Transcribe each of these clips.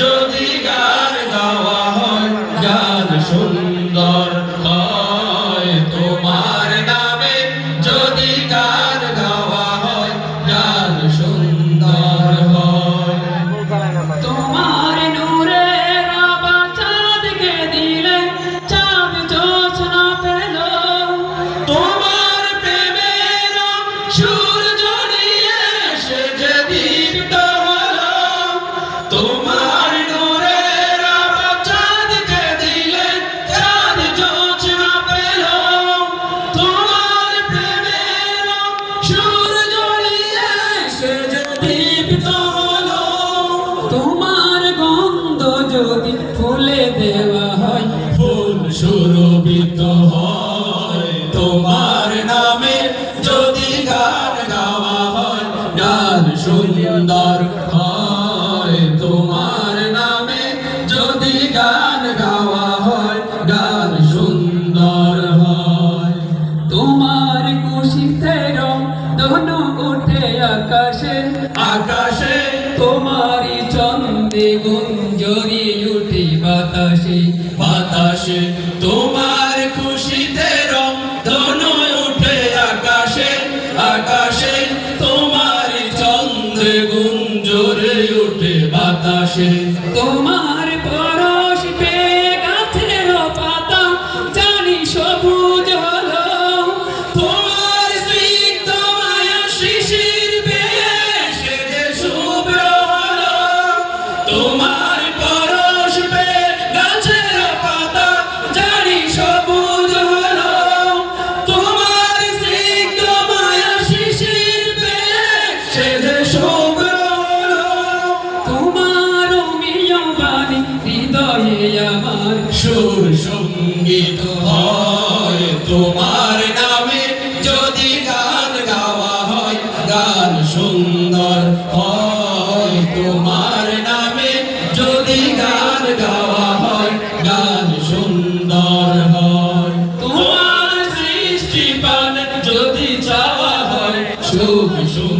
যদি গা ফুলে দেওয়া হয়, ফুল সুরভিত হয়। তোমার নামে যদি গান গাওয়া হয়, গান সুন্দর হয়। তোমার নামে যদি গান গাওয়া হয়, গান সুন্দর হয়। তোমার খুশিতে রং ধনু উঠে আকাশে আকাশে তোমারই চন্দে গুণ বাতাসে বাতাসে, তোমার খুশিতে রং ধনু উঠে আকাশে আকাশে তোমার চন্দ্রে গুঞ্জরে উঠে বাতাসে। তোমার শুভ্র তোমার মিয় বাণী হৃদয়ে সুর সংগীত হয় তোমার নামে যদি গান গাওয়া হয় গান সুন্দর হয় তোমার নামে যদি গান গাওয়া হয় গান সুন্দর হয় তোমার সৃষ্টি পান যদি চাওয়া হয় খুব সুন্দর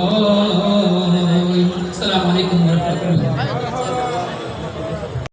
Oh.